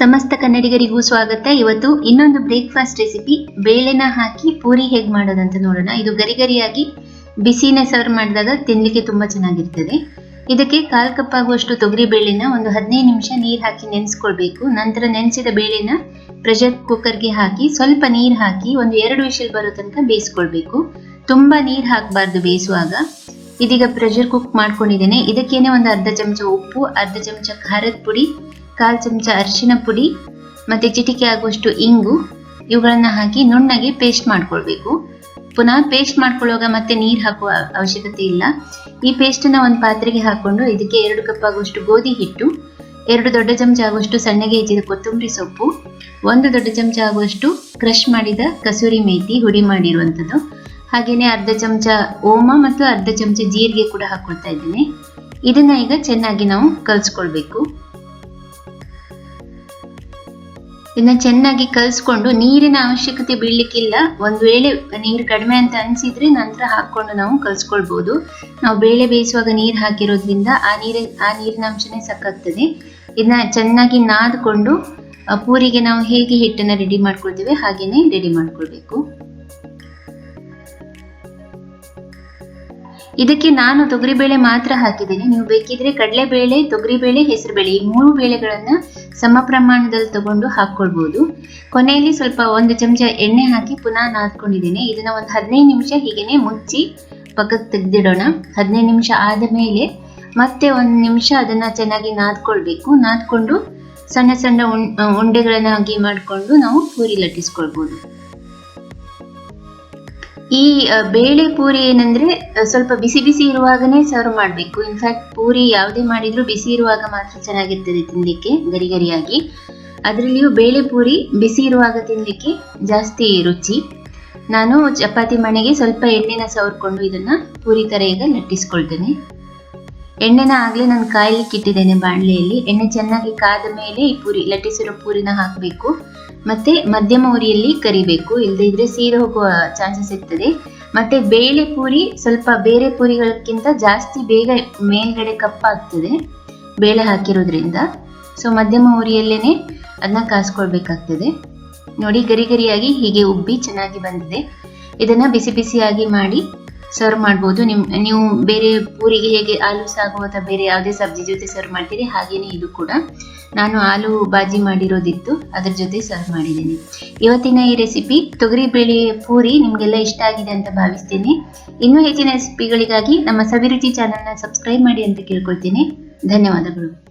ಸಮಸ್ತ ಕನ್ನಡಿಗರಿಗೂ ಸ್ವಾಗತ. ಇವತ್ತು ಇನ್ನೊಂದು ಬ್ರೇಕ್ಫಾಸ್ಟ್ ರೆಸಿಪಿ ಬೇಳೆನ ಹಾಕಿ ಪೂರಿ ಹೇಗೆ ಮಾಡೋದಂತ ನೋಡೋಣ. ಇದು ಗರಿಗರಿಯಾಗಿ ಬಿಸಿನೇ ಸರ್ವ್ ಮಾಡಿದಾಗ ತಿನ್ಲಿಕ್ಕೆ ತುಂಬಾ ಚೆನ್ನಾಗಿರ್ತದೆ. ಇದಕ್ಕೆ ಕಾಲ್ ಕಪ್ ಆಗುವಷ್ಟು ತೊಗರಿ ಬೇಳೆನ ಒಂದು ಹದಿನೈದು ನಿಮಿಷ ನೀರು ಹಾಕಿ ನೆನೆಸ್ಕೊಳ್ಬೇಕು. ನಂತರ ನೆನೆಸಿದ ಬೇಳೆನ ಪ್ರೆಷರ್ ಕುಕ್ಕರ್ಗೆ ಹಾಕಿ ಸ್ವಲ್ಪ ನೀರು ಹಾಕಿ ಒಂದು ಎರಡು ವಿಷಲ್ ಬರೋ ತನಕ ಬೇಯಿಸ್ಕೊಳ್ಬೇಕು. ತುಂಬಾ ನೀರು ಹಾಕಬಾರ್ದು ಬೇಯಿಸುವಾಗ. ಇದೀಗ ಪ್ರೆಷರ್ ಕುಕ್ ಮಾಡ್ಕೊಂಡಿದ್ದೇನೆ. ಇದಕ್ಕೇನೆ ಒಂದು ಅರ್ಧ ಚಮಚ ಉಪ್ಪು, ಅರ್ಧ ಚಮಚ ಖಾರದ ಪುಡಿ ಕಾಲ್ ಚಮಚ ಅರಿಶಿನ ಪುಡಿ ಮತ್ತೆ ಚಿಟಿಕೆ ಆಗುವಷ್ಟು ಇಂಗು, ಇವುಗಳನ್ನ ಹಾಕಿ ನುಣ್ಣಗೆ ಪೇಸ್ಟ್ ಮಾಡ್ಕೊಳ್ಬೇಕು. ಪುನಃ ಪೇಸ್ಟ್ ಮಾಡ್ಕೊಳ್ಳುವಾಗ ಮತ್ತೆ ನೀರು ಹಾಕುವ ಅವಶ್ಯಕತೆ ಇಲ್ಲ. ಈ ಪೇಸ್ಟನ್ನು ಒಂದು ಪಾತ್ರೆಗೆ ಹಾಕೊಂಡು ಇದಕ್ಕೆ ಎರಡು ಕಪ್ ಆಗುವಷ್ಟು ಗೋಧಿ ಹಿಟ್ಟು, ಎರಡು ದೊಡ್ಡ ಚಮಚ ಆಗುವಷ್ಟು ಸಣ್ಣಗೆ ಹೆಚ್ಚಿದ ಕೊತ್ತಂಬರಿ ಸೊಪ್ಪು, ಒಂದು ದೊಡ್ಡ ಚಮಚ ಆಗುವಷ್ಟು ಕ್ರಷ್ ಮಾಡಿದ ಕಸೂರಿ ಮೇಥಿ ಹುಡಿ ಮಾಡಿರುವಂಥದ್ದು. ಹಾಗೇನೆ ಅರ್ಧ ಚಮಚ ಓಮ ಮತ್ತು ಅರ್ಧ ಚಮಚ ಜೀರಿಗೆ ಕೂಡ ಹಾಕೊಳ್ತಾ ಇದ್ದೀನಿ. ಇದನ್ನ ಈಗ ಚೆನ್ನಾಗಿ ನಾವು ಕಲ್ಸ್ಕೊಳ್ಬೇಕು. ಇದನ್ನ ಚೆನ್ನಾಗಿ ಕಲ್ಸ್ಕೊಂಡು ನೀರಿನ ಅವಶ್ಯಕತೆ ಬೀಳ್ಲಿಕ್ಕಿಲ್ಲ. ಒಂದು ವೇಳೆ ನೀರು ಕಡಿಮೆ ಅಂತ ಅನಿಸಿದ್ರೆ ನಂತರ ಹಾಕ್ಕೊಂಡು ನಾವು ಕಲಿಸ್ಕೊಳ್ಬೋದು. ನಾವು ಬೇಳೆ ಬೇಯಿಸುವಾಗ ನೀರು ಹಾಕಿರೋದ್ರಿಂದ ಆ ನೀರಿನ ಆ ನೀರಿನ ಅಂಶನೇ ಸಾಕಾಗ್ತದೆ ಇದನ್ನ ಚೆನ್ನಾಗಿ ನಾದ್ಕೊಂಡು ಪೂರಿಗೆ ನಾವು ಹೇಗೆ ಹಿಟ್ಟನ್ನ ರೆಡಿ ಮಾಡ್ಕೊಳ್ತೇವೆ ಹಾಗೇನೆ ರೆಡಿ ಮಾಡ್ಕೊಳ್ಬೇಕು. ಇದಕ್ಕೆ ನಾನು ತೊಗರಿಬೇಳೆ ಮಾತ್ರ ಹಾಕಿದ್ದೇನೆ. ನೀವು ಬೇಕಿದ್ರೆ ಕಡಲೆಬೇಳೆ, ತೊಗರಿಬೇಳೆ, ಹೆಸರುಬೇಳೆ ಈ ಮೂರು ಬೇಳೆಗಳನ್ನು ಸಮ ಪ್ರಮಾಣದಲ್ಲಿ ತಗೊಂಡು ಹಾಕ್ಕೊಳ್ಬೋದು. ಕೊನೆಯಲ್ಲಿ ಸ್ವಲ್ಪ ಒಂದು ಚಮಚ ಎಣ್ಣೆ ಹಾಕಿ ಪುನಃ ನಾದ್ಕೊಂಡಿದ್ದೇನೆ. ಇದನ್ನ ಒಂದು ಹದಿನೈದು ನಿಮಿಷ ಹೀಗೇನೆ ಮುಚ್ಚಿ ಪಕ್ಕಕ್ಕೆ ತೆಗೆದಿಡೋಣ. ಹದಿನೈದು ನಿಮಿಷ ಆದ ಮೇಲೆ ಮತ್ತೆ ಒಂದು ನಿಮಿಷ ಅದನ್ನ ಚೆನ್ನಾಗಿ ನಾದ್ಕೊಳ್ಬೇಕು. ನಾದ್ಕೊಂಡು ಸಣ್ಣ ಸಣ್ಣ ಉಂಡೆಗಳನ್ನಾಗಿ ಮಾಡಿಕೊಂಡು ನಾವು ಪೂರಿ ಲಟ್ಟಿಸ್ಕೊಳ್ಬಹುದು ಈ ಬೇಳೆ ಪೂರಿ ಏನಂದ್ರೆ ಸ್ವಲ್ಪ ಬಿಸಿ ಬಿಸಿ ಇರುವಾಗನೇ ಸರ್ವ್ ಮಾಡಬೇಕು. ಇನ್ಫ್ಯಾಕ್ಟ್ ಪೂರಿ ಯಾವುದೇ ಮಾಡಿದ್ರು ಬಿಸಿ ಇರುವಾಗ ಮಾತ್ರ ಚೆನ್ನಾಗಿರ್ತದೆ ತಿನ್ಲಿಕ್ಕೆ, ಗರಿ ಗರಿಯಾಗಿ. ಅದರಲ್ಲಿಯೂ ಬೇಳೆ ಪೂರಿ ಬಿಸಿ ಇರುವಾಗ ತಿನ್ಲಿಕ್ಕೆ ಜಾಸ್ತಿ ರುಚಿ. ನಾನು ಚಪಾತಿ ಮಣೆಗೆ ಸ್ವಲ್ಪ ಎಣ್ಣೆನ ಸವರ್ಕೊಂಡು ಇದನ್ನ ಪೂರಿ ತರ ಈಗ ಲಟ್ಟಿಸ್ಕೊಳ್ತೇನೆ ಎಣ್ಣೆನ ಆಗ್ಲೇ ನಾನು ಕಾಯ್ಲಿಕ್ಕೆ ಇಟ್ಟಿದ್ದೇನೆ ಬಾಣಲೆಯಲ್ಲಿ. ಎಣ್ಣೆ ಚೆನ್ನಾಗಿ ಕಾದ ಮೇಲೆ ಈ ಪೂರಿ, ಲಟ್ಟಿಸಿರೋ ಪೂರಿನ ಹಾಕಬೇಕು. ಮತ್ತೆ ಮಧ್ಯಮ ಉರಿಯಲ್ಲಿ ಕರಿಬೇಕು. ಇಲ್ಲದೆ ಇದ್ರೆ ಸೀರೆ ಹೋಗುವ ಚಾನ್ಸಸ್ ಇರ್ತದೆ. ಮತ್ತೆ ಬೇಳೆ ಪೂರಿ ಸ್ವಲ್ಪ ಬೇರೆ ಪೂರಿಗಳಕ್ಕಿಂತ ಜಾಸ್ತಿ ಬೇಗ ಮೇಲ್ಗಡೆ ಕಪ್ಪಾಗ್ತದೆ ಬೇಳೆ ಹಾಕಿರೋದ್ರಿಂದ. ಸೊ ಮಧ್ಯಮ ಉರಿಯಲ್ಲೇನೆ ಅದನ್ನ ಕಾಸ್ಕೊಳ್ಬೇಕಾಗ್ತದೆ. ನೋಡಿ ಗರಿ ಗರಿಯಾಗಿ ಹೀಗೆ ಉಬ್ಬಿ ಚೆನ್ನಾಗಿ ಬಂದಿದೆ. ಇದನ್ನ ಬಿಸಿ ಬಿಸಿಯಾಗಿ ಮಾಡಿ ಸರ್ವ್ ಮಾಡ್ಬೋದು. ನಿಮ್, ನೀವು ಬೇರೆ ಪೂರಿಗೆ ಹೇಗೆ ಆಲೂ ಸಾಗು ಅಥವಾ ಬೇರೆ ಯಾವುದೇ ಸಬ್ಜಿ ಜೊತೆ ಸರ್ವ್ ಮಾಡ್ತೀರಿ, ಹಾಗೇನೆ ಇದು ಕೂಡ. ನಾನು ಆಲೂ ಬಾಜಿ ಮಾಡಿರೋದಿತ್ತು, ಅದ್ರ ಜೊತೆ ಸರ್ವ್ ಮಾಡಿದ್ದೀನಿ. ಇವತ್ತಿನ ಈ ರೆಸಿಪಿ ತೊಗರಿಬೇಳೆ ಪೂರಿ ನಿಮಗೆಲ್ಲ ಇಷ್ಟ ಆಗಿದೆ ಅಂತ ಭಾವಿಸ್ತೀನಿ. ಇನ್ನೂ ಹೆಚ್ಚಿನ ರೆಸಿಪಿಗಳಿಗಾಗಿ ನಮ್ಮ ಸವಿರುಚಿ ಚಾನಲ್ನ ಸಬ್ಸ್ಕ್ರೈಬ್ ಮಾಡಿ ಅಂತ ಕೇಳ್ಕೊಳ್ತೀನಿ. ಧನ್ಯವಾದಗಳು.